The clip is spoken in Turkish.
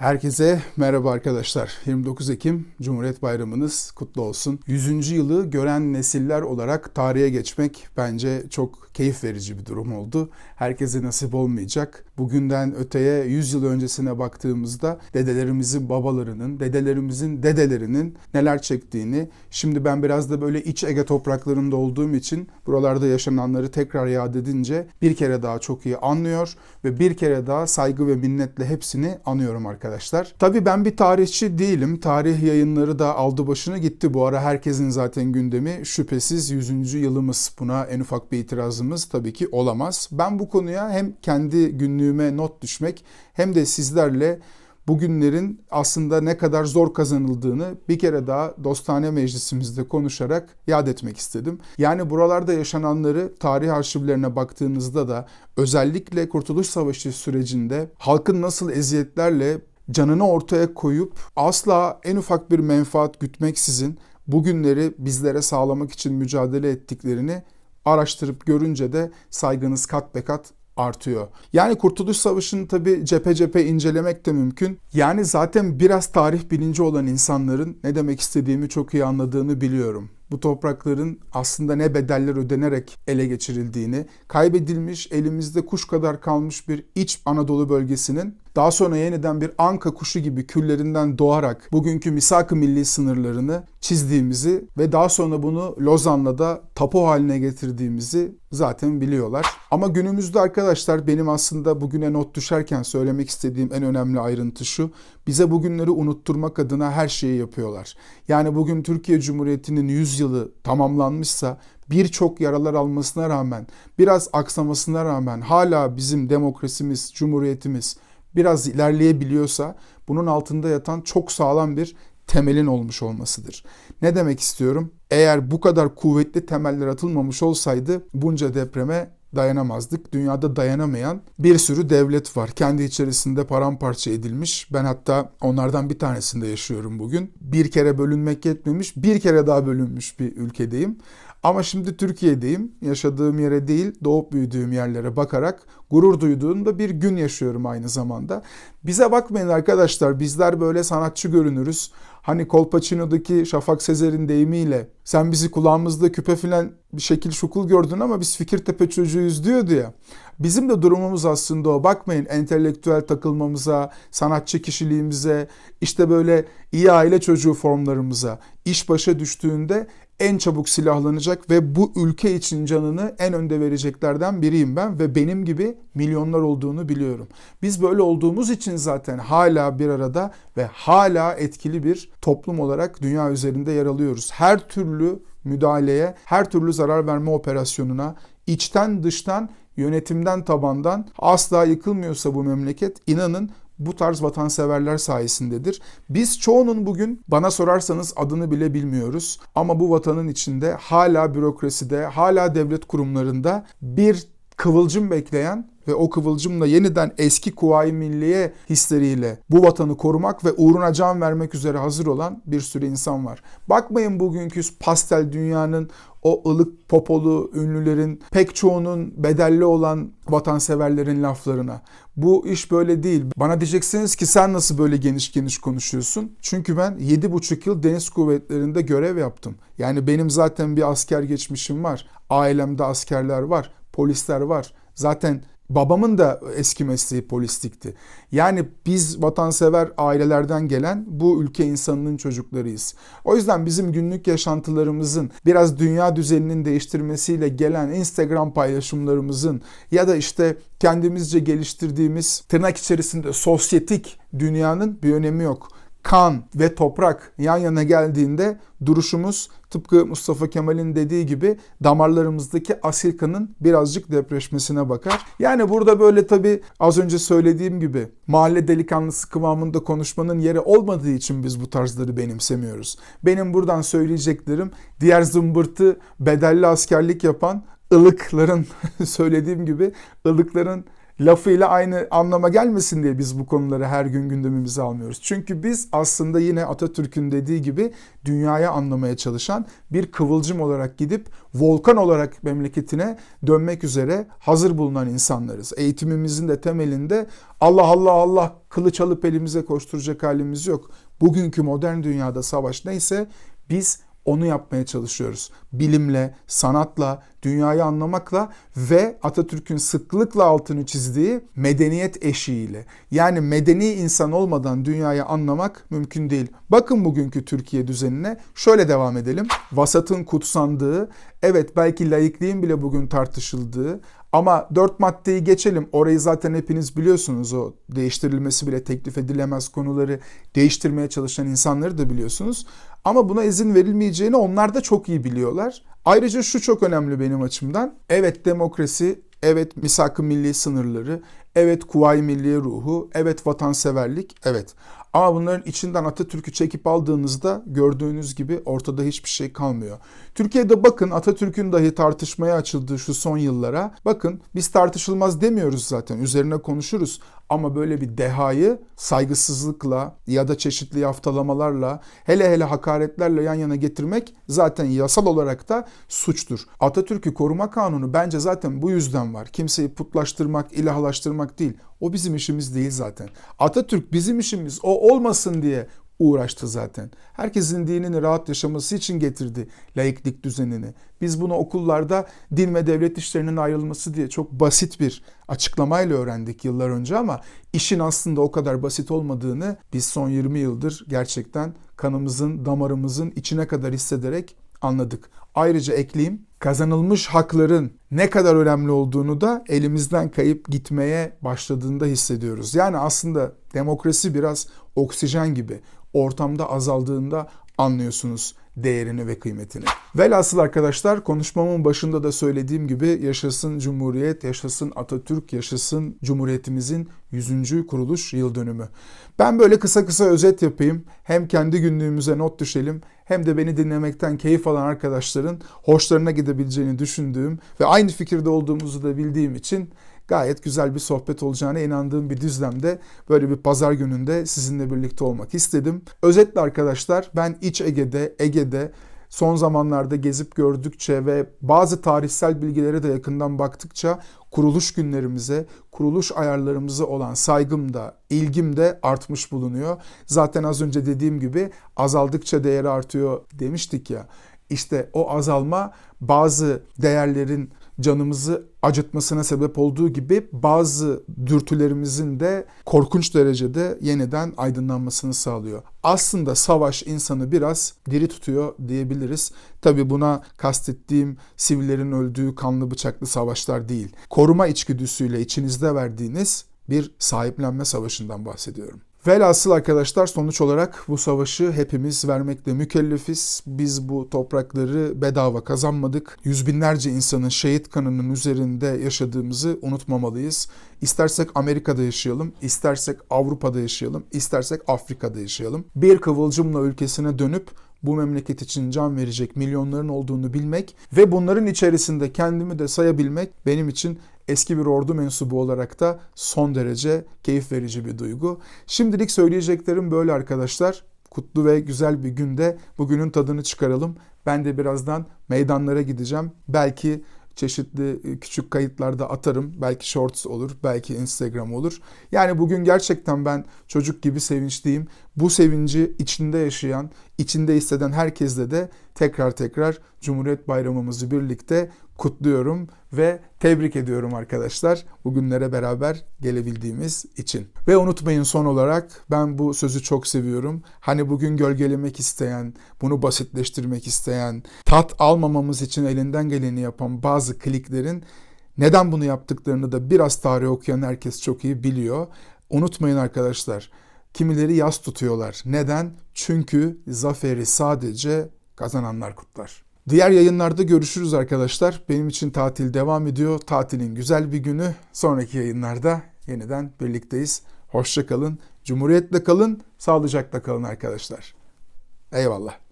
Herkese merhaba arkadaşlar. 29 Ekim Cumhuriyet Bayramınız kutlu olsun. 100. yılı gören nesiller olarak tarihe geçmek bence çok keyif verici bir durum oldu. Herkese nasip olmayacak. Bugünden öteye 100 yıl öncesine baktığımızda dedelerimizin babalarının, dedelerimizin dedelerinin neler çektiğini, şimdi ben biraz da böyle iç Ege topraklarında olduğum için buralarda yaşananları tekrar yad edince bir kere daha çok iyi anlıyor ve bir kere daha saygı ve minnetle hepsini anıyorum arkadaşlar. Tabii ben bir tarihçi değilim. Tarih yayınları da aldı başını gitti. Bu ara herkesin zaten gündemi şüphesiz 100. yılımız. Buna en ufak bir itirazımız tabii ki olamaz. Ben bu konuya hem kendi günlüğüme not düşmek hem de sizlerle bugünlerin aslında ne kadar zor kazanıldığını bir kere daha dostane meclisimizde konuşarak yad etmek istedim. Yani buralarda yaşananları tarih arşivlerine baktığınızda da özellikle Kurtuluş Savaşı sürecinde halkın nasıl eziyetlerle canını ortaya koyup asla en ufak bir menfaat gütmeksizin bugünleri bizlere sağlamak için mücadele ettiklerini araştırıp görünce de saygınız kat be kat artıyor. Yani Kurtuluş Savaşı'nı tabi cephe cephe incelemek de mümkün. Yani zaten biraz tarih bilinci olan insanların ne demek istediğimi çok iyi anladığını biliyorum. Bu toprakların aslında ne bedeller ödenerek ele geçirildiğini, kaybedilmiş, elimizde kuş kadar kalmış bir iç Anadolu bölgesinin daha sonra yeniden bir anka kuşu gibi küllerinden doğarak bugünkü misak-ı milli sınırlarını çizdiğimizi ve daha sonra bunu Lozan'la da tapu haline getirdiğimizi zaten biliyorlar. Ama günümüzde arkadaşlar benim aslında bugüne not düşerken söylemek istediğim en önemli ayrıntı şu. Bize bugünleri unutturmak adına her şeyi yapıyorlar. Yani bugün Türkiye Cumhuriyeti'nin 100 yılı tamamlanmışsa birçok yaralar almasına rağmen, biraz aksamasına rağmen hala bizim demokrasimiz, cumhuriyetimiz biraz ilerleyebiliyorsa bunun altında yatan çok sağlam bir temelin olmuş olmasıdır. Ne demek istiyorum? Eğer bu kadar kuvvetli temeller atılmamış olsaydı bunca depreme dayanamazdık. Dünyada dayanamayan bir sürü devlet var. Kendi içerisinde paramparça edilmiş. Ben hatta onlardan bir tanesinde yaşıyorum bugün. Bir kere bölünmek yetmemiş, bir kere daha bölünmüş bir ülkedeyim. Ama şimdi Türkiye'deyim. Yaşadığım yere değil, doğup büyüdüğüm yerlere bakarak gurur duyduğum da bir gün yaşıyorum aynı zamanda. Bize bakmayın arkadaşlar, bizler böyle sanatçı görünürüz. Hani Colpacino'daki Şafak Sezer'in deyimiyle sen bizi kulağımızda küpe filan bir şekil şukul gördün ama biz Fikirtepe çocuğuyuz diyordu ya. Bizim de durumumuz aslında o. Bakmayın entelektüel takılmamıza, sanatçı kişiliğimize, işte böyle iyi aile çocuğu formlarımıza. İş başa düştüğünde en çabuk silahlanacak ve bu ülke için canını en önde vereceklerden biriyim ben ve benim gibi milyonlar olduğunu biliyorum. Biz böyle olduğumuz için zaten hala bir arada ve hala etkili bir toplum olarak dünya üzerinde yer alıyoruz. Her türlü müdahaleye, her türlü zarar verme operasyonuna içten dıştan yönetimden tabandan asla yıkılmıyorsa bu memleket inanın bu tarz vatanseverler sayesindedir. Biz çoğunun bugün bana sorarsanız adını bile bilmiyoruz. Ama bu vatanın içinde hala bürokraside, hala devlet kurumlarında bir kıvılcım bekleyen ve o kıvılcımla yeniden eski Kuvayi Milliye hisleriyle bu vatanı korumak ve uğruna can vermek üzere hazır olan bir sürü insan var. Bakmayın bugünkü pastel dünyanın o ılık popolu ünlülerin pek çoğunun bedelli olan vatanseverlerin laflarına. Bu iş böyle değil. Bana diyeceksiniz ki sen nasıl böyle geniş geniş konuşuyorsun? Çünkü ben 7,5 yıl deniz kuvvetlerinde görev yaptım. Yani benim zaten bir asker geçmişim var. Ailemde askerler var, polisler var. Zaten Babamın da eski mesleği polislikti. Yani biz vatansever ailelerden gelen bu ülke insanının çocuklarıyız. O yüzden bizim günlük yaşantılarımızın biraz dünya düzeninin değiştirmesiyle gelen Instagram paylaşımlarımızın ya da işte kendimizce geliştirdiğimiz tırnak içerisinde sosyetik dünyanın bir önemi yok kan ve toprak yan yana geldiğinde duruşumuz tıpkı Mustafa Kemal'in dediği gibi damarlarımızdaki asil kanın birazcık depreşmesine bakar. Yani burada böyle tabii az önce söylediğim gibi mahalle delikanlısı kıvamında konuşmanın yeri olmadığı için biz bu tarzları benimsemiyoruz. Benim buradan söyleyeceklerim diğer zımbırtı bedelli askerlik yapan ılıkların söylediğim gibi ılıkların lafıyla aynı anlama gelmesin diye biz bu konuları her gün gündemimize almıyoruz. Çünkü biz aslında yine Atatürk'ün dediği gibi dünyaya anlamaya çalışan bir kıvılcım olarak gidip volkan olarak memleketine dönmek üzere hazır bulunan insanlarız. Eğitimimizin de temelinde Allah Allah Allah kılıç alıp elimize koşturacak halimiz yok. Bugünkü modern dünyada savaş neyse biz onu yapmaya çalışıyoruz. Bilimle, sanatla, dünyayı anlamakla ve Atatürk'ün sıklıkla altını çizdiği medeniyet eşiğiyle. Yani medeni insan olmadan dünyayı anlamak mümkün değil. Bakın bugünkü Türkiye düzenine şöyle devam edelim. Vasatın kutsandığı, evet belki laikliğin bile bugün tartışıldığı ama dört maddeyi geçelim. Orayı zaten hepiniz biliyorsunuz. O değiştirilmesi bile teklif edilemez konuları değiştirmeye çalışan insanları da biliyorsunuz. Ama buna izin verilmeyeceğini onlar da çok iyi biliyorlar. Ayrıca şu çok önemli benim açımdan. Evet demokrasi, evet misak-ı milli sınırları, evet kuvayi milliye ruhu, evet vatanseverlik, evet. Ama bunların içinden Atatürk'ü çekip aldığınızda gördüğünüz gibi ortada hiçbir şey kalmıyor. Türkiye'de bakın Atatürk'ün dahi tartışmaya açıldığı şu son yıllara bakın biz tartışılmaz demiyoruz zaten üzerine konuşuruz. Ama böyle bir dehayı saygısızlıkla ya da çeşitli yaftalamalarla hele hele hakaretlerle yan yana getirmek zaten yasal olarak da suçtur. Atatürk'ü koruma kanunu bence zaten bu yüzden var. Kimseyi putlaştırmak, ilahlaştırmak değil. O bizim işimiz değil zaten. Atatürk bizim işimiz o olmasın diye uğraştı zaten. Herkesin dinini rahat yaşaması için getirdi laiklik düzenini. Biz bunu okullarda din ve devlet işlerinin ayrılması diye çok basit bir açıklamayla öğrendik yıllar önce ama işin aslında o kadar basit olmadığını biz son 20 yıldır gerçekten kanımızın, damarımızın içine kadar hissederek anladık. Ayrıca ekleyeyim kazanılmış hakların ne kadar önemli olduğunu da elimizden kayıp gitmeye başladığında hissediyoruz. Yani aslında demokrasi biraz oksijen gibi ortamda azaldığında anlıyorsunuz değerini ve kıymetini. Velhasıl arkadaşlar konuşmamın başında da söylediğim gibi yaşasın Cumhuriyet, yaşasın Atatürk, yaşasın Cumhuriyetimizin 100. kuruluş yıl dönümü. Ben böyle kısa kısa özet yapayım. Hem kendi günlüğümüze not düşelim hem de beni dinlemekten keyif alan arkadaşların hoşlarına gidebileceğini düşündüğüm ve aynı fikirde olduğumuzu da bildiğim için gayet güzel bir sohbet olacağına inandığım bir düzlemde böyle bir pazar gününde sizinle birlikte olmak istedim. Özetle arkadaşlar ben İç Ege'de, Ege'de son zamanlarda gezip gördükçe ve bazı tarihsel bilgilere de yakından baktıkça kuruluş günlerimize, kuruluş ayarlarımıza olan saygım da, ilgim de artmış bulunuyor. Zaten az önce dediğim gibi azaldıkça değeri artıyor demiştik ya. İşte o azalma bazı değerlerin canımızı acıtmasına sebep olduğu gibi bazı dürtülerimizin de korkunç derecede yeniden aydınlanmasını sağlıyor. Aslında savaş insanı biraz diri tutuyor diyebiliriz. Tabi buna kastettiğim sivillerin öldüğü kanlı bıçaklı savaşlar değil. Koruma içgüdüsüyle içinizde verdiğiniz bir sahiplenme savaşından bahsediyorum. Velhasıl arkadaşlar sonuç olarak bu savaşı hepimiz vermekle mükellefiz. Biz bu toprakları bedava kazanmadık. Yüz binlerce insanın şehit kanının üzerinde yaşadığımızı unutmamalıyız. İstersek Amerika'da yaşayalım, istersek Avrupa'da yaşayalım, istersek Afrika'da yaşayalım. Bir kıvılcımla ülkesine dönüp bu memleket için can verecek milyonların olduğunu bilmek ve bunların içerisinde kendimi de sayabilmek benim için eski bir ordu mensubu olarak da son derece keyif verici bir duygu. Şimdilik söyleyeceklerim böyle arkadaşlar. Kutlu ve güzel bir günde bugünün tadını çıkaralım. Ben de birazdan meydanlara gideceğim. Belki çeşitli küçük kayıtlarda atarım. Belki shorts olur, belki Instagram olur. Yani bugün gerçekten ben çocuk gibi sevinçliyim. Bu sevinci içinde yaşayan, içinde hisseden herkesle de tekrar tekrar Cumhuriyet Bayramımızı birlikte kutluyorum ve tebrik ediyorum arkadaşlar bugünlere beraber gelebildiğimiz için. Ve unutmayın son olarak ben bu sözü çok seviyorum. Hani bugün gölgelemek isteyen, bunu basitleştirmek isteyen, tat almamamız için elinden geleni yapan bazı kliklerin neden bunu yaptıklarını da biraz tarih okuyan herkes çok iyi biliyor. Unutmayın arkadaşlar. Kimileri yas tutuyorlar. Neden? Çünkü zaferi sadece kazananlar kutlar. Diğer yayınlarda görüşürüz arkadaşlar. Benim için tatil devam ediyor. Tatilin güzel bir günü. Sonraki yayınlarda yeniden birlikteyiz. Hoşça kalın. Cumhuriyetle kalın. Sağlıcakla kalın arkadaşlar. Eyvallah.